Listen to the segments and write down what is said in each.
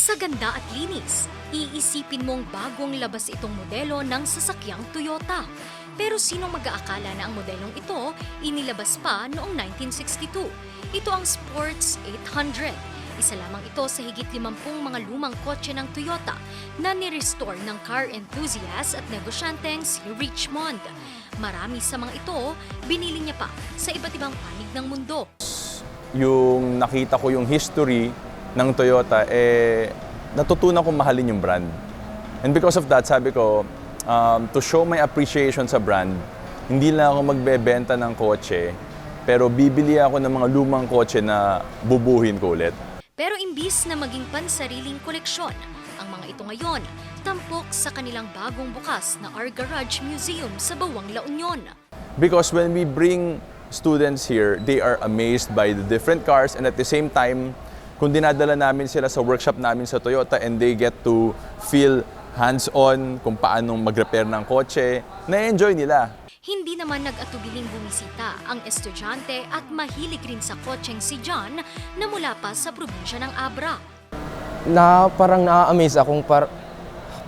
Sa ganda at linis, iisipin mong bagong labas itong modelo ng sasakyang Toyota. Pero sino mag-aakala na ang modelong ito inilabas pa noong 1962? Ito ang Sports 800. Isa lamang ito sa higit 50 mga lumang kotse ng Toyota na nirestore ng car enthusiast at negosyanteng si Richmond. Marami sa mga ito, binili niya pa sa iba't ibang panig ng mundo. yung nakita ko yung history ng Toyota, eh, natutunan kong mahalin yung brand. And because of that, sabi ko, um, to show my appreciation sa brand, hindi lang ako magbebenta ng kotse, pero bibili ako ng mga lumang kotse na bubuhin ko ulit. Pero imbis na maging pansariling koleksyon, ang mga ito ngayon, tampok sa kanilang bagong bukas na Our Garage Museum sa Bawang La Union. Because when we bring students here, they are amazed by the different cars and at the same time, kung dinadala namin sila sa workshop namin sa Toyota and they get to feel hands-on kung paano mag-repair ng kotse, na-enjoy nila. Hindi naman nag-atubiling bumisita ang estudyante at mahilig rin sa kotseng si John na mula pa sa probinsya ng Abra. na parang na-amaze akong par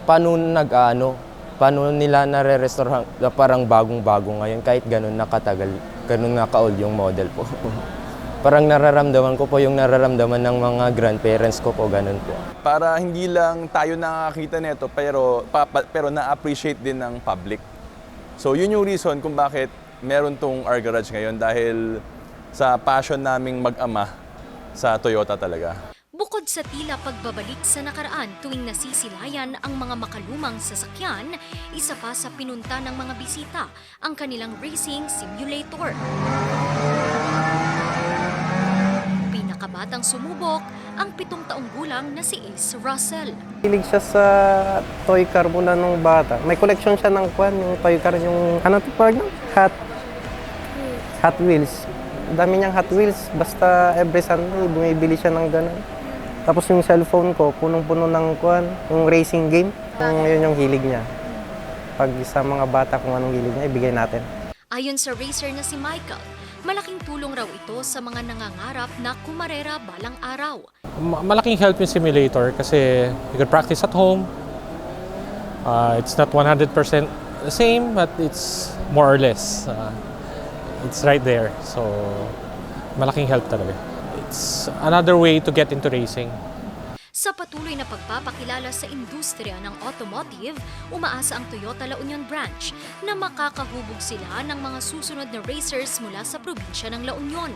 paano nag-ano, paano nila nare-restore parang bagong-bago ngayon kahit ganun nakatagal, ganun naka-old yung model po. parang nararamdaman ko po yung nararamdaman ng mga grandparents ko po, ganun po. Para hindi lang tayo nakakita nito pero pa- pa- pero na-appreciate din ng public. So yun yung reason kung bakit meron tong Our Garage ngayon dahil sa passion naming mag-ama sa Toyota talaga. Bukod sa tila pagbabalik sa nakaraan tuwing nasisilayan ang mga makalumang sasakyan, isa pa sa pinunta ng mga bisita ang kanilang racing simulator. Pinakabatang sumubok ang pitong taong gulang na si Ace Russell. Hilig siya sa toy car mula nung bata. May collection siya ng kwan, yung toy car, yung ano to parang Hot, Hot Wheels. Ang dami niyang Hot Wheels. Basta every Sunday, bumibili siya ng ganun. Tapos yung cellphone ko, punong-puno ng kwan, yung racing game. Yung, yun yung hilig niya. Pag sa mga bata kung anong hilig niya, ibigay natin. Ayon sa racer na si Michael, malaking tulong raw ito sa mga nangangarap na kumarera balang araw. Ma- malaking help yung simulator kasi you can practice at home. Uh, it's not 100% the same, but it's more or less. Uh, it's right there. So, malaking help talaga. It's another way to get into racing. Sa patuloy na pagpapakilala sa industriya ng automotive, umaasa ang Toyota La Union branch na makakahubog sila ng mga susunod na racers mula sa probinsya ng La Union.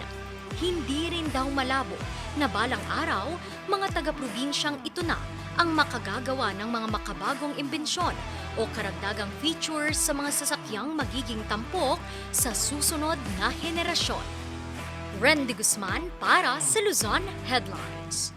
Hindi rin daw malabo na balang araw, mga taga-probinsyang ito na ang makagagawa ng mga makabagong imbensyon o karagdagang features sa mga sasakyang magiging tampok sa susunod na henerasyon. Randy Guzman para sa Luzon Headlines.